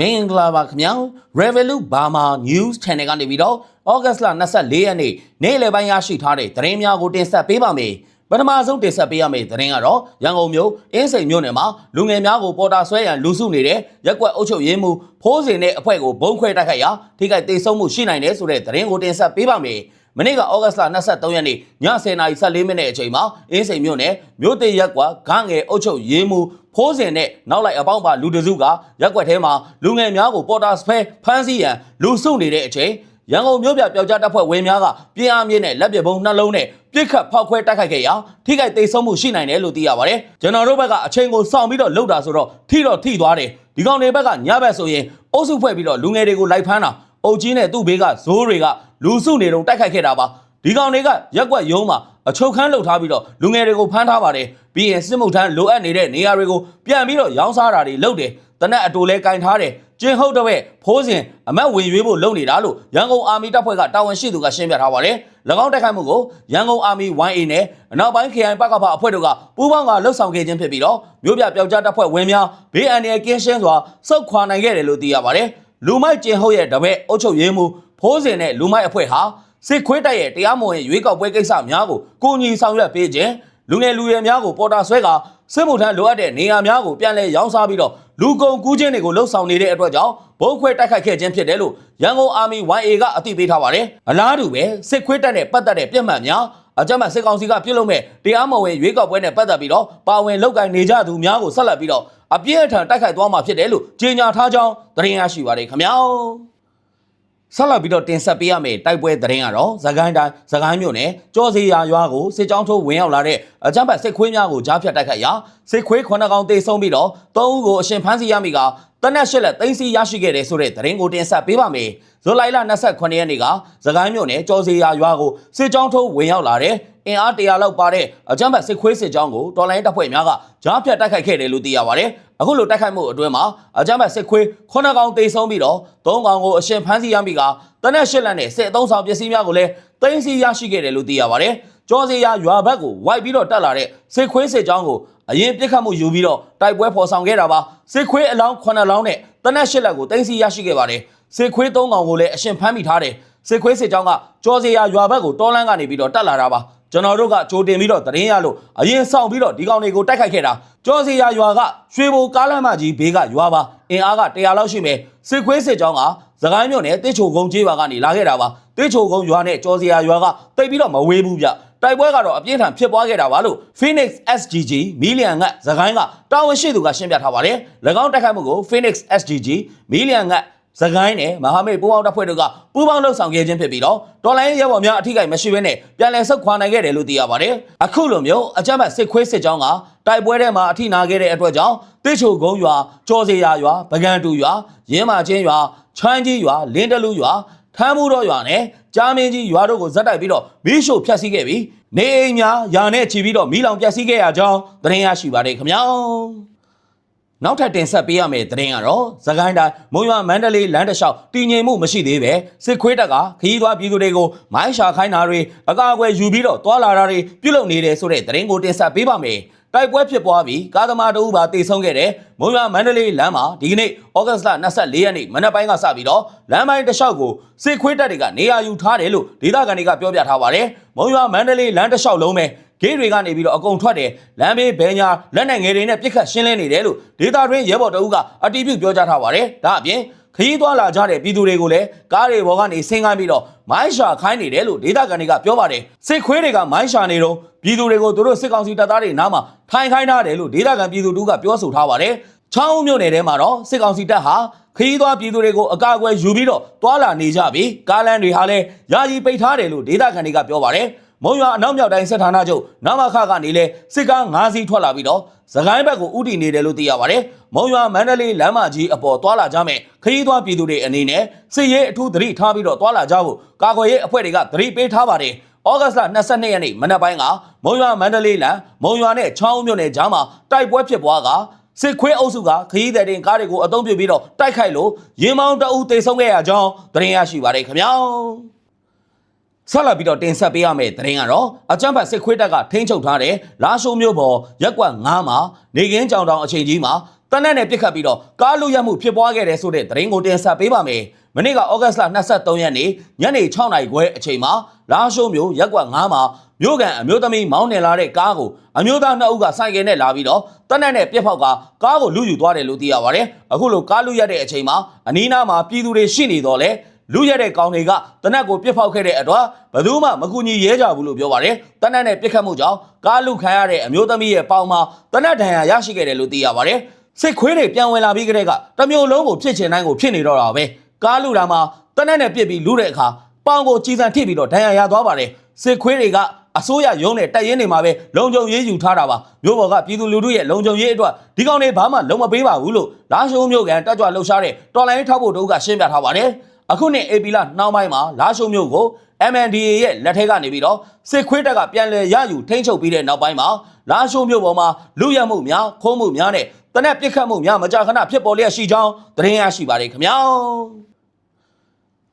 မင်္ဂလာပါခင်ဗျာ Revolut Burma News Channel ကနေပြီးတော့ဩဂတ်စ်လ24ရက်နေ့နေ့လယ်ပိုင်းရရှိထားတဲ့သတင်းများကိုတင်ဆက်ပေးပါမယ်ပထမဆုံးတင်ဆက်ပေးရမယ့်သတင်းကတော့ရန်ကုန်မြို့အင်းစိန်မြို့နယ်မှာလူငယ်များကိုပေါ်တာဆွဲရန်လူစုနေတဲ့ရက်ကွက်အုပ်ချုပ်ရေးမှူးဖိုးစင်တဲ့အဖွဲ့ကိုဘုံခွဲတိုက်ခိုက်ရာထိခိုက်ဒေဆုံးမှုရှိနိုင်တယ်ဆိုတဲ့သတင်းကိုတင်ဆက်ပေးပါမယ် မနေ့ကဩဂတ်စ်လ23ရက်နေ့ည10:14မိနစ်အချိန်မှာအင်းစိန်မြို့နယ်မြို့တေရက်ကွာဂငယ်အုပ်ချုပ်ရေးမှူးဖိုးစင်နဲ့နောက်လိုက်အပေါင်းပါလူတစုကရက်ကွက်ထဲမှာလူငယ်များကိုပေါ်တာဆွဲဖမ်းဆီးရန်လူစုနေတဲ့အချိန်ရန်ကုန်မြို့ပြပျောက်ကြားတပ်ဖွဲ့ဝင်များကပြင်းအားမြင့်တဲ့လက်ပစ်ဗုံးနှလုံးနဲ့ပြစ်ခတ်ဖောက်ခွဲတိုက်ခိုက်ခဲ့ရာထိခိုက်ဒေဆုံးမှုရှိနိုင်တယ်လို့သိရပါတယ်ကျွန်တော်တို့ဘက်ကအချိန်ကိုစောင့်ပြီးတော့လှုပ်တာဆိုတော့ထိတော့ထိသွားတယ်ဒီကောင်တွေဘက်ကညဘက်ဆိုရင်အုပ်စုဖွဲ့ပြီးတော့လူငယ်တွေကိုလိုက်ဖမ်းတာအုပ်ကြီးနဲ့သူ့ဘေးကဇိုးတွေက လူစုနေတော့တိုက်ခိုက်ခဲ့တာပါဒီကောင်တွေကရက်ကွက်ရုံးမှာအချုပ်ခန်းလှုပ်ထားပြီးတော့လူငယ်တွေကိုဖမ်းထားပါတယ်ပြီးရင်စစ်မှုထမ်းလိုအပ်နေတဲ့နေရာတွေကိုပြန်ပြီးတော့ရောင်းစားတာတွေလုပ်တယ်တနက်အတူလဲကင်ထားတယ်ကျင်းဟုတ်တဲ့ဖိုးစဉ်အမတ်ဝင်ရွေးဖို့လုပ်နေတာလို့ရန်ကုန်အာမီတပ်ဖွဲ့ကတာဝန်ရှိသူကရှင်းပြထားပါတယ်၎င်းတိုက်ခိုက်မှုကိုရန်ကုန်အာမီ 1A နဲ့အနောက်ပိုင်း KI ပကဖအဖွဲ့တို့ကပူးပေါင်းကလှုပ်ဆောင်ခဲ့ခြင်းဖြစ်ပြီးတော့မြို့ပြပျောက်ကြားတပ်ဖွဲ့ဝင်များဘေးအန္တရာယ်ကင်းရှင်းစွာစုခွာနိုင်ခဲ့တယ်လို့သိရပါတယ်လူမိုက်ကျင်းဟုတ်ရဲ့တပည့်အုပ်ချုပ်ရေးမှူး ဖိုးစဉ်နဲ့လူမိုက်အဖွဲ့ဟာစစ်ခွေးတိုက်ရဲ့တရားမဝင်ရွေးကောက်ပွဲကိစ္စများကိုကိုညီဆောင်ရွက်ပေးခြင်းလူငယ်လူရွယ်များကိုပေါ်တာဆွဲကစစ်မှုထမ်းလိုအပ်တဲ့နေရာများကိုပြန်လည်ရောင်းစားပြီးတော့လူကုန်ကူးခြင်းတွေကိုလှုပ်ဆောင်နေတဲ့အတွက်ကြောင့်ဘုံခွဲတိုက်ခိုက်ခဲ့ခြင်းဖြစ်တယ်လို့ရန်ကုန်အာမီ 1A ကအသိပေးထားပါတယ်အလားတူပဲစစ်ခွေးတပ်နဲ့ပတ်သက်တဲ့ပြစ်မှတ်များအကြမ်းဖက်စစ်ကောင်စီကပြုတ်လုံးမဲ့တရားမဝင်ရွေးကောက်ပွဲနဲ့ပတ်သက်ပြီးတော့ပါဝင်လောက်ကင်နေကြသူများကိုဆက်လက်ပြီးတော့အပြည့်အထန်တိုက်ခိုက်သွားမှာဖြစ်တယ်လို့ကြေညာထားကြောင်းသတင်းရရှိပါတယ်ခင်ဗျာ ဆက်လက်ပြီးတော့တင်ဆက်ပေးရမယ့်တိုက်ပွဲသတင်းကတော့သခိုင်းတိုင်းသခိုင်းမြို့နယ်ကြောစီယာရွာကိုစစ်ကြောင်းထိုးဝင်ရောက်လာတဲ့အကြမ်းဖက်စစ်ခွေးများကိုကြားဖြတ်တိုက်ခိုက်ရာစစ်ခွေး9ကောင်တေဆုံးပြီးတော့3ဦးကိုအရှင်ဖမ်းဆီးရမိက တနက်ရှစ်လက်သိမ်းဆီးရရှိခဲ့တယ်ဆိုတဲ့သတင်းကိုတင်ဆက်ပေးပါမယ်။ဇူလိုင်လ28ရက်နေ့ကသခိုင်းမြို့နယ်ကြောစီယာရွာကိုစစ်ကြောင်းထိုးဝင်ရောက်လာတဲ့အင်အား100လောက်ပါတဲ့အကြမ်းဖက်စစ်ခွေးစစ်ကြောင်းကိုတော်လိုင်းတပ်ဖွဲ့များကကြားဖြတ်တိုက်ခိုက်ခဲ့တယ်လို့သိရပါတယ်။အခုလိုတိုက်ခိုက်မှုအတွင်းမှာအကြမ်းဖက်စစ်ခွေး9ကောင်တေဆုံးပြီးတော့3ကောင်ကိုအရှင်ဖမ်းဆီးရမိကတနက်ရှစ်လက်နဲ့စစ်အုံဆောင်ပစ္စည်းများကိုလည်းသိမ်းဆီးရရှိခဲ့တယ်လို့သိရပါတယ်။ကြောစီယာရွာဘက်ကိုဝိုက်ပြီးတော့တက်လာတဲ့စစ်ခွေးစစ်ကြောင်းကို အရင်ပြစ်ခတ်မှုယူပြီးတော့တိုက်ပွဲဖော်ဆောင်ခဲ့တာပါစစ်ခွေးအလောင်း9လောင်းနဲ့တနက်ရှစ်လက်ကိုတင်စီရရှိခဲ့ပါတယ်စစ်ခွေး3ကောင်ကိုလည်းအရှင်ဖမ်းမိထားတယ်စစ်ခွေးစစ်ကြောင်းကကြောစီယာရွာဘက်ကိုတောလန်းကနေပြီးတော့တက်လာတာပါကျွန်တော်တို့ကကြိုတင်ပြီးတော့တရင်ရလို့အရင်ဆောင်ပြီးတော့ဒီကောင်တွေကိုတိုက်ခိုက်ခဲ့တာကြောစီယာရွာကရွှေဘိုကားလမ်းမကြီးဘေးကရွာပါအင်အားက100လောက်ရှိမယ်စစ်ခွေးစစ်ကြောင်းကသခိုင်းမြို့နယ်တစ်ချိုကုန်းကျေးရွာကနေလာခဲ့တာပါတစ်ချိုကုန်းရွာနဲ့ကြောစီယာရွာကတိတ်ပြီးတော့မဝေးဘူးဗျ တိုက်ပွဲကတော့အပြင်းထန်ဖြစ်ပွားခဲ့တာပါလို့ Phoenix SGG မီလီယံငတ်သခိုင်းကတာဝန်ရှိသူကရှင်းပြထားပါတယ်၎င်းတိုက်ခိုက်မှုကို Phoenix SGG မီလီယံငတ်စကိုင်းနဲ့မဟာမိတ်ပူးပေါင်းတပ်ဖွဲ့တို့ကပူးပေါင်းလှုပ်ဆောင်ခဲ့ခြင်းဖြစ်ပြီးတော့တော်လိုင်းရဲဘော်များအထိကိမရှိဘဲနဲ့ပြန်လည်ဆုတ်ခွာနိုင်ခဲ့တယ်လို့သိရပါတယ်။အခုလိုမျိုးအကြမ်းဖက်စစ်ခွေးစစ်ကြောင်းကတိုက်ပွဲထဲမှာအထိနာခဲ့တဲ့အတွက်ကြောင့်တိချိုကုန်းရွာကြောစေယာရွာပကံတူရွာရင်းမာချင်းရွာချမ်းကြီးရွာလင်းတလူရွာ ထမ်းမှုတော်ရွာနဲ့ကြားမင်းကြီးရွာတို့ကိုဇက်တိုက်ပြီးတော့မီးရှို့ဖျက်ဆီးခဲ့ပြီးနေအိမ်များယာနဲ့ချီပြီးတော့မီးလောင်ပျက်စီးခဲ့ရကြောင်းသတင်းရရှိပါတယ်ခင်ဗျာ။နောက်ထပ်တင်ဆက်ပေးရမယ့်သတင်းကတော့သခိုင်းတိုင်းမုံရွာမန္တလေးလမ်းတစ်လျှောက်တည်ငြိမ်မှုမရှိသေးပဲစစ်ခွေးတပ်ကခရီးသွားပြည်သူတွေကိုမိုင်းရှာခိုင်းတာတွေအကာအကွယ်ယူပြီးတော့တွာလာတာတွေပြုလုပ်နေတယ်ဆိုတဲ့သတင်းကိုတင်ဆက်ပေးပါမယ်။ တိုက်ပွဲဖြစ်ပွားပြီးကားသမားတို့ပါတေဆုံးခဲ့တဲ့မုံရွာမန္တလေးလမ်းမှာဒီကနေ့ဩဂတ်စ်လ24ရက်နေ့မနက်ပိုင်းကစပြီးတော့လမ်းပိုင်းတစ်လျှောက်ကိုစစ်ခွေးတပ်တွေကနေရာယူထားတယ်လို့ဒေသခံတွေကပြောပြထားပါတယ်။မုံရွာမန္တလေးလမ်းတစ်လျှောက်လုံးပဲဂိတ်တွေကနေပြီးတော့အကုန်ထွက်တယ်လမ်းဘေးဘဲညာလက်နဲ့ငယ်တွေနဲ့ပြစ်ခတ်ရှင်းလင်းနေတယ်လို့ဒေတာတွင်းရဲဘော်တအုပ်ကအတီးပြုတ်ပြောကြားထားပါတယ်ဒါအပြင် ခရီးသွားလာကြတဲ့ပြည်သူတွေကိုလည်းကားတွေပေါ်ကနေဆင်းခိုင်းပြီးတော့မိုင်းရှာခိုင်းနေတယ်လို့ဒေတာကန်တွေကပြောပါတယ်စစ်ခွေးတွေကမိုင်းရှာနေတော့ပြည်သူတွေကိုသူတို့စစ်ကောင်စီတပ်သားတွေနားမှာထိုင်ခိုင်းထားတယ်လို့ဒေတာကန်ပြည်သူတို့ကပြောဆိုထားပါတယ်ချောင်းမြို့နယ်ထဲမှာတော့စစ်ကောင်စီတပ်ဟာခရီးသွားပြည်သူတွေကိုအကာအကွယ်ယူပြီးတော့တွာလာနေကြပြီးကားလမ်းတွေဟာလည်းယာယီပိတ်ထားတယ်လို့ဒေတာကန်တွေကပြောပါတယ် မုံရွာအနောက်မြောက်တိုင်းစစ်ဌာနချုပ်နမခကနေလဲစစ်ကား၅စီးထွက်လာပြီးတော့သခိုင်းဘက်ကိုဥတီနေတယ်လို့သိရပါတယ်။မုံရွာမန္တလေးလမ်းမကြီးအပေါ်သွာလာကြမယ်ခရီးသွားပြည်သူတွေအနေနဲ့စစ်ရေးအထူးသတိထားပြီးတော့သွာလာကြဖို့ကာကွယ်ရေးအဖွဲ့တွေကသတိပေးထားပါတယ်။ဩဂတ်စ်လ22ရက်နေ့မနက်ပိုင်းကမုံရွာမန္တလေးလမ်းမုံရွာနဲ့ချောင်းမြို့နယ်ကြားမှာတိုက်ပွဲဖြစ်ပွားကစစ်ခွေးအုပ်စုကခရီးသည်တင်ကားတွေကိုအုံပြုပြီးတော့တိုက်ခိုက်လို့ရင်မောင်းတအုပ်တေဆုံးခဲ့ရကြောင်းသတင်းရရှိပါတယ်ခင်ဗျာ။ ဆက်လက်ပြီးတော့တင်ဆက်ပေးရမယ့်သတင်းကတော့အကြမ်းဖက်စစ်ခွေးတပ်ကထိန်းချုပ်ထားတဲ့လာရှိုးမြို့ပေါ်ရက်ကွက်9မှာနေကင်းကြောင်တောင်အချိန်ကြီးမှာတနက်နဲ့ပြစ်ခတ်ပြီးတော့ကားလူရက်မှုဖြစ်ပွားခဲ့တဲ့ဆိုတဲ့သတင်းကိုတင်ဆက်ပေးပါမယ်။မနေ့ကဩဂတ်စ်လ23ရက်နေ့ညနေ6နာရီခွဲအချိန်မှာလာရှိုးမြို့ရက်ကွက်9မှာမြို့ကန်အမျိုးသမီးမောင်းနေလာတဲ့ကားကိုအမျိုးသားနှစ်ဦးကဆိုင်ကယ်နဲ့လာပြီးတော့တနက်နဲ့ပြစ်ဖောက်ကကားကိုလူယူသွားတယ်လို့သိရပါတယ်။အခုလိုကားလူရက်တဲ့အချိန်မှာအနီးနားမှာပြည်သူတွေရှိနေတော့လဲ လူရတဲ့ကောင်တွေကတနက်ကိုပြစ်ဖောက်ခဲ့တဲ့အတွက်ဘယ်သူမှမကူညီရဲကြဘူးလို့ပြောပါတယ်။တနက်နဲ့ပြစ်ခတ်မှုကြောင့်ကားလူခံရတဲ့အမျိုးသမီးရဲ့ပေါင်မှာတနက်ဒဏ်ရာရရှိခဲ့တယ်လို့သိရပါတယ်။စစ်ခွေးတွေပြန်ဝင်လာပြီးကတည်းကတစ်မျိုးလုံးကိုဖြစ်ချင်တိုင်းကိုဖြစ်နေတော့တာပဲ။ကားလူတာမှာတနက်နဲ့ပြစ်ပြီးလူတဲ့အခါပေါင်ကိုကြီးစံထိပြီးတော့ဒဏ်ရာရသွားပါတယ်။စစ်ခွေးတွေကအစိုးရရုံးနဲ့တက်ရင်နေမှာပဲလုံခြုံရေးယူထားတာပါမြို့ပေါ်ကပြည်သူလူထုရဲ့လုံခြုံရေးအတွက်ဒီကောင်တွေဘာမှလုံမပေးပါဘူးလို့လာရှိုးမြို့ကန်တက်ကြွလှုပ်ရှားတဲ့တော်လိုင်းထောက်ဖို့တုံးကရှင်းပြထားပါတယ် အခုနှစ် AP လနှောင်းပိုင်းမှာလာရှိုးမြို့ကို MNDA ရဲ့လက်ထက်ကနေပြီးတော့စစ်ခွေးတပ်ကပြန်လည်ရယူထိန်းချုပ်ပြီးတဲ့နောက်ပိုင်းမှာလာရှိုးမြို့ပေါ်မှာလူရမှုများခိုးမှုများနဲ့တနက်ပစ်ခတ်မှုများမကြာခဏဖြစ်ပေါ်လျက်ရှိကြောင်းသတင်းရရှိပါတယ်ခင်ဗျာ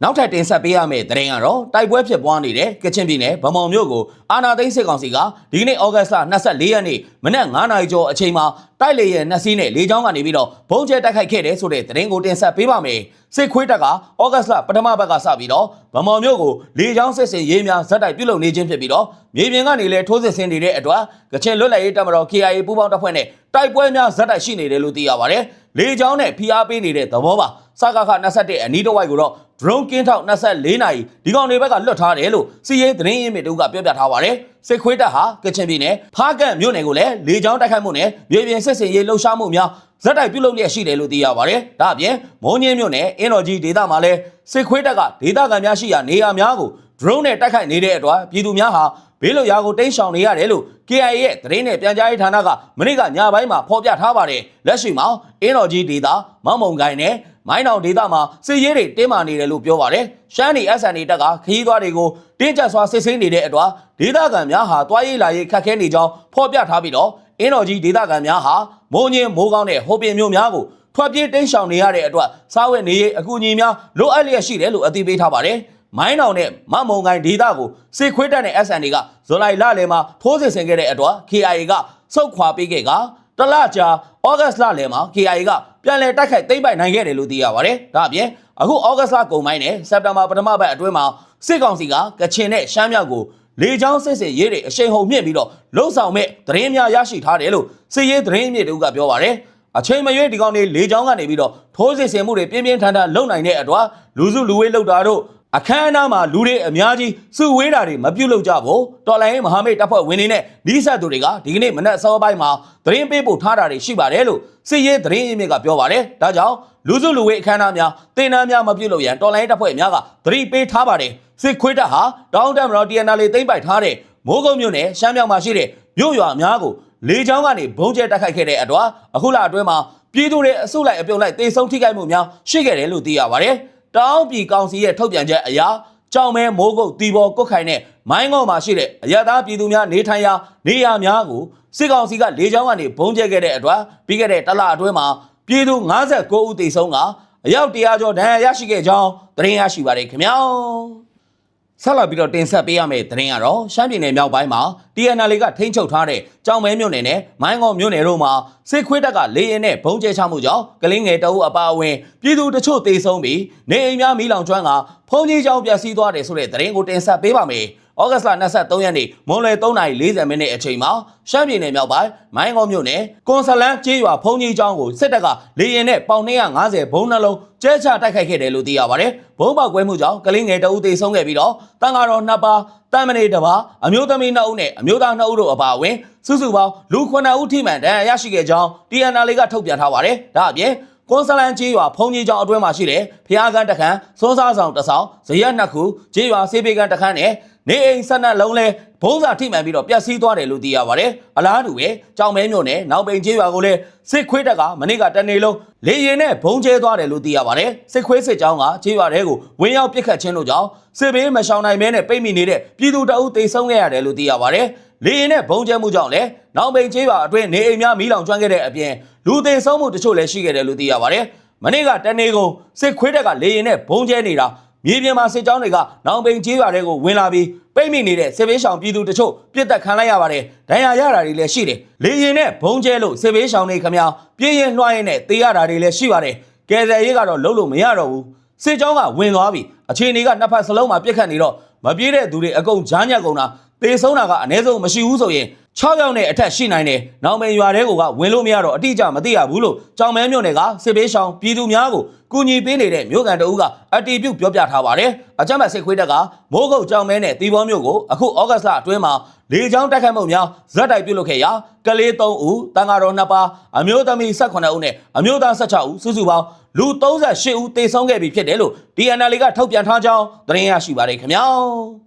နောက်ထပ်တင်ဆက်ပေးရမယ့်သတင်းကတော့တိုက်ပွဲဖြစ်ပွားနေတဲ့ကချင်ပြည်နယ်ဗမော်မြို့ကိုအာနာသိန်းစစ်ကောင်စီကဒီကနေ့ဩဂတ်စ်လ24ရက်နေ့မနက်9:00နာရီကျော်အချိန်မှာတိုက်လေရဲ့နှစ်စီးနဲ့လေကြောင်းကနေပြီးတော့ဘုံကျဲတိုက်ခိုက်ခဲ့တယ်ဆိုတဲ့သတင်းကိုတင်ဆက်ပေးပါမယ်။စစ်ခွေးတပ်ကဩဂတ်စ်လပထမဘက်ကစပြီးတော့ဗမော်မြို့ကိုလေကြောင်းစစ်စင်ရေးများဇက်တိုက်ပြုလုပ်နေခြင်းဖြစ်ပြီးတော့မြေပြင်ကနေလည်းထိုးစစ်ဆင်နေတဲ့အတွက်ကချင်လွတ်လပ်ရေးတပ်မတော် KIA ပူးပေါင်းတပ်ဖွဲ့နဲ့တိုက်ပွဲများဇက်တိုက်ရှိနေတယ်လို့သိရပါတယ်။ လေကြောင်းနဲ့ဖိအားပေးနေတဲ့သဘောပါ။စကားခ21အနီးတစ်ဝိုက်ကိုတော့ drone ကင်းထောက်24နာရီဒီကောင်တွေဘက်ကလွတ်ထားတယ်လို့စီးရဲသတင်းရင်းမြစ်တို့ကပြောပြထားပါတယ်။စစ်ခွေးတပ်ဟာကချင်ပြည်နယ်ဖားကန့်မြို့နယ်ကိုလည်းလေကြောင်းတိုက်ခိုက်မှုနဲ့မြေပြင်စစ်စင်ရေးလှုပ်ရှားမှုများဇက်တိုက်ပြုလုပ်လျက်ရှိတယ်လို့သိရပါတယ်။ဒါအပြင်မုံညင်းမြို့နယ်အင်းတော်ကြီးဒေသမှာလည်းစစ်ခွေးတပ်ကဒေသခံများရှိရာနေရာများကို drone နဲ့တိုက်ခိုက်နေတဲ့အတွက်ပြည်သူများဟာ ဘေးလွတ်ရာကိုတိမ်းရှောင်နေရတယ်လို့ KIA ရဲ့သတင်းနဲ့ပြန်ကြားရေးဌာနကမနေ့ကညပိုင်းမှာဖော်ပြထားပါတယ်။လက်ရှိမှာအင်းတော်ကြီးဒေသမမုံကိုင်းနဲ့မိုင်းတောင်ဒေသမှာစစ်ရေးတွေတင်းမာနေတယ်လို့ပြောပါတယ်။ရှမ်းနီ SNA တပ်ကခရီးသွားတွေကိုတင်းကျပ်စွာစစ်ဆေးနေတဲ့အတွက်ဒေသခံများဟာတွားရေးလာရေးခက်ခဲနေကြောင်းဖော်ပြထားပြီးတော့အင်းတော်ကြီးဒေသခံများဟာမိုးညင်းမိုးကောင်းတဲ့ဟိုပင်မျိုးများကိုထွက်ပြေးတိမ်းရှောင်နေရတဲ့အတွက်စားဝတ်နေရေးအကူအညီများလိုအပ်လျက်ရှိတယ်လို့အသိပေးထားပါတယ်။ မိုင်းတောင်နဲ့မမုံကိုင်းဒေသကိုစစ်ခွေးတပ်နဲ့ SNA ကဇူလိုင်လလယ်မှာထိုးစစ်ဆင်ခဲ့တဲ့အတွက် KIA ကစုတ်ခွာပေးခဲ့ကတလကြာဩဂတ်စ်လလယ်မှာ KIA ကပြန်လည်တိုက်ခိုက်သိမ်းပိုက်နိုင်ခဲ့တယ်လို့သိရပါတယ်။ဒါအပြင်အခုဩဂတ်စ်လကုန်ပိုင်းနဲ့စက်တင်ဘာပထမပတ်အတွင်းမှာစစ်ကောင်စီကကချင်နဲ့ရှမ်းမြောက်ကိုလေချောင်းစစ်စစ်ရေးတွေအရှိန်ဟုန်မြင့်ပြီးတော့လှုပ်ဆောင်မဲ့သတင်းများရရှိထားတယ်လို့စစ်ရေးသတင်းမြစ်တို့ကပြောပါတယ်။အချိန်မရွေးဒီကောင်တွေလေချောင်းကနေပြီးတော့ထိုးစစ်ဆင်မှုတွေပြင်းပြင်းထန်ထန်လုပ်နိုင်တဲ့အတွက်လူစုလူဝေးလုပ်တာတို့ အခမ်းအနားမှာလူတွေအများကြီးစုဝေးတာတွေမပြုတ်လို့ကြဘူးတော်လိုင်းမဟာမိတ်တပ်ဖွဲ့ဝင်တွေနဲ့ဒီဆက်သူတွေကဒီကနေ့မနက်စောပိုင်းမှာသတင်းပေးပို့ထားတာတွေရှိပါတယ်လို့စစ်ရေးသတင်းရင်းမြစ်ကပြောပါတယ်ဒါကြောင့်လူစုလူဝေးအခမ်းအနားများတင်နန်းများမပြုတ်လို့ရန်တော်လိုင်းတပ်ဖွဲ့များကသတိပေးထားပါတယ်စစ်ခွေးတပ်ဟာတောင်းတမတော် TNL သိမ့်ပိုက်ထားတဲ့မိုးကုတ်မြို့နယ်ရှမ်းမြောက်မှာရှိတဲ့မြို့ရွာများကိုလေကြောင်းကနေဘုံကျဲတိုက်ခိုက်ခဲ့တဲ့အတွက်အခုလအတွင်းမှာပြည်သူတွေအစုလိုက်အပြုံလိုက်တေဆုံးထိခိုက်မှုများရှိခဲ့တယ်လို့သိရပါတယ် တောင်းပြည်ကောင်စီရဲ့ထုတ်ပြန်ချက်အရကြောင်မဲမိုးကုတ်တီဘောကုတ်ခိုင်နဲ့မိုင်းငေါမှာရှိတဲ့အရသာပြည်သူများနေထိုင်ရာနေရာများကိုစစ်ကောင်စီကလေကြောင်းကနေဘုံကျဲခဲ့တဲ့အတွက်ပြီးခဲ့တဲ့တလအတွင်းမှာပြည်သူ59ဦးသေဆုံးကအယောက်100ကျော်ဒဏ်ရာရရှိခဲ့ကြောင်းသတင်းရရှိပါတယ်ခင်ဗျာဆက်လက်ပြီးတော့တင်ဆက်ပေးရမယ့်သတင်းကတော့ရှမ်းပြည်နယ်မြောက်ပိုင်းမှာ TNL ကထိန်းချုပ်ထားတဲ့ကြောင်မဲမြို့နယ်နဲ့မိုင်းငေါမြို့နယ်တို့မှာစစ်ခွေးတပ်ကလေရင်နဲ့ဘုံကျဲချမှုကြောင့်ကလင်းငယ်တအုပ်အပါအဝင်ပြည်သူတချို့သေဆုံးပြီးနေအိမ်များမီးလောင်ကျွမ်းကဖုန်ကြီးကျောင်းပျက်စီးသွားတယ်ဆိုတဲ့သတင်းကိုတင်ဆက်ပေးပါမယ်။ဩဂတ်စ်လ23ရက်နေ့မွန်လွယ်3:40မိနစ်အချိန်မှာရှမ်းပြည်နယ်မြောက်ပိုင်းမိုင်းငေါမြို့နယ်ကွန်ဆလန်ကျေးရွာဖုန်ကြီးကျောင်းကိုစစ်တပ်ကလေရင်နဲ့ပေါင်250ဘုံနှလုံးကျဲချတိုက်ခိုက်ခဲ့တယ်လို့သိရပါတယ်။ဘုံပေါက်ကွဲမှုကြောင့်ကလင်းငယ်တအုပ်သေဆုံးခဲ့ပြီးတော့တန်ဃာတော်နှစ်ပါးတမ်းမနေတစ်ပါးအမျိုးသမီးနှစ်ဦးနဲ့အမျိုးသားနှစ်ဦးတို့အပါအဝင်စုစုပေါင်းလူ9ဦးထိမှန်ဒဏ်ရာရရှိခဲ့ကြောင်း TNL ကထုတ်ပြန်ထားပါတယ်။ဒါအပြင်ကွန်ဆလန်ကျေးရွာဖုန်ကြီးကျောင်းအတွင်းမှာရှိတဲ့ဖျားကန်းတခန်းစိုးစားဆောင်တစ်ဆောင်ဇရက်နှစ်ခုကျေးရွာဆေးပေကန်းတခန်းနဲ့ နေအိမ်ဆက်နက်လုံးလဲဘုံစာထိမှန်ပြီးတော့ပျက်စီးသွားတယ်လို့သိရပါတယ်။အလားတူပဲကြောင်မဲမြို့နယ်နောက်ပိန်ကျေးရွာကိုလည်းစစ်ခွေးတပ်ကမနေ့ကတနေ့လုံးလေရင်နဲ့ဘုံကျဲသွားတယ်လို့သိရပါတယ်။စစ်ခွေးစစ်ကြောင်းကကျေးရွာတွေကိုဝင်ရောက်ပစ်ခတ်ခြင်းတို့ကြောင့်စစ်ဘေးမရှောင်နိုင်မဲနဲ့ပိတ်မိနေတဲ့ပြည်သူတအုပ်တေဆုံးခဲ့ရတယ်လို့သိရပါတယ်။လေရင်နဲ့ဘုံကျဲမှုကြောင့်လည်းနောက်ပိန်ကျေးရွာအတွင်းနေအိမ်များမီးလောင်ကျွမ်းခဲ့တဲ့အပြင်လူသေဆုံးမှုတချို့လည်းရှိခဲ့တယ်လို့သိရပါတယ်။မနေ့ကတနေ့ကုန်စစ်ခွေးတပ်ကလေရင်နဲ့ဘုံကျဲနေတာ မြေပြင်မှာစစ်ကြောင်းတွေကနောင်ပိန်ကျေးရွာတွေကိုဝင်လာပြီးပိတ်မိနေတဲ့စစ်ဘေးရှောင်ပြည်သူတချို့ပြစ်တက်ခံလိုက်ရပါတယ်ဒဏ်ရာရတာတွေလည်းရှိတယ်လေရင်နဲ့ဘုံကျဲလို့စစ်ဘေးရှောင်တွေခမများပြင်းရင်လွှားရင်နဲ့တေးရတာတွေလည်းရှိပါတယ်ကယ်ဆယ်ရေးကတော့လုံးလို့မရတော့ဘူးစစ်ကြောင်းကဝင်သွားပြီအခြေအနေကနှစ်ဖက်စလုံးမှာပြစ်ခတ်နေတော့မပြေးတဲ့သူတွေအကုန်ကြားညက်ကုန်တာ တေဆုံးတာကအနည်းဆုံးမရှိဘူးဆိုရင်6ယောက်နဲ့အထက်ရှိနိုင်တယ်။နောက်မယ်ရွာတဲကိုကဝင်လို့မရတော့အတိအကျမသိရဘူးလို့ကြောင်မဲမြို့နယ်ကစစ်ပေးရှောင်ပြည်သူများကိုကူညီပေးနေတဲ့မြို့ကန်တအုပ်ကအတီးပြုတ်ပြောပြထားပါတယ်။အကြမ်းဖက်စစ်ခွေးတပ်ကမိုးကုတ်ကြောင်မဲနဲ့တီဘောမြို့ကိုအခုဩဂတ်စ်လအတွင်းမှာလေကြောင်းတိုက်ခတ်မှုများဇက်တိုက်ပြုတ်လုပ်ခဲ့ရာကလေး3ဦးတန်ဃာတော်2ပါးအမျိုးသမီး18ဦးနဲ့အမျိုးသား16ဦးစုစုပေါင်းလူ38ဦးတေဆုံးခဲ့ပြီဖြစ်တယ်လို့ DNL ကထုတ်ပြန်ထားကြောင်းသတင်းရရှိပါတယ်ခင်ဗျာ။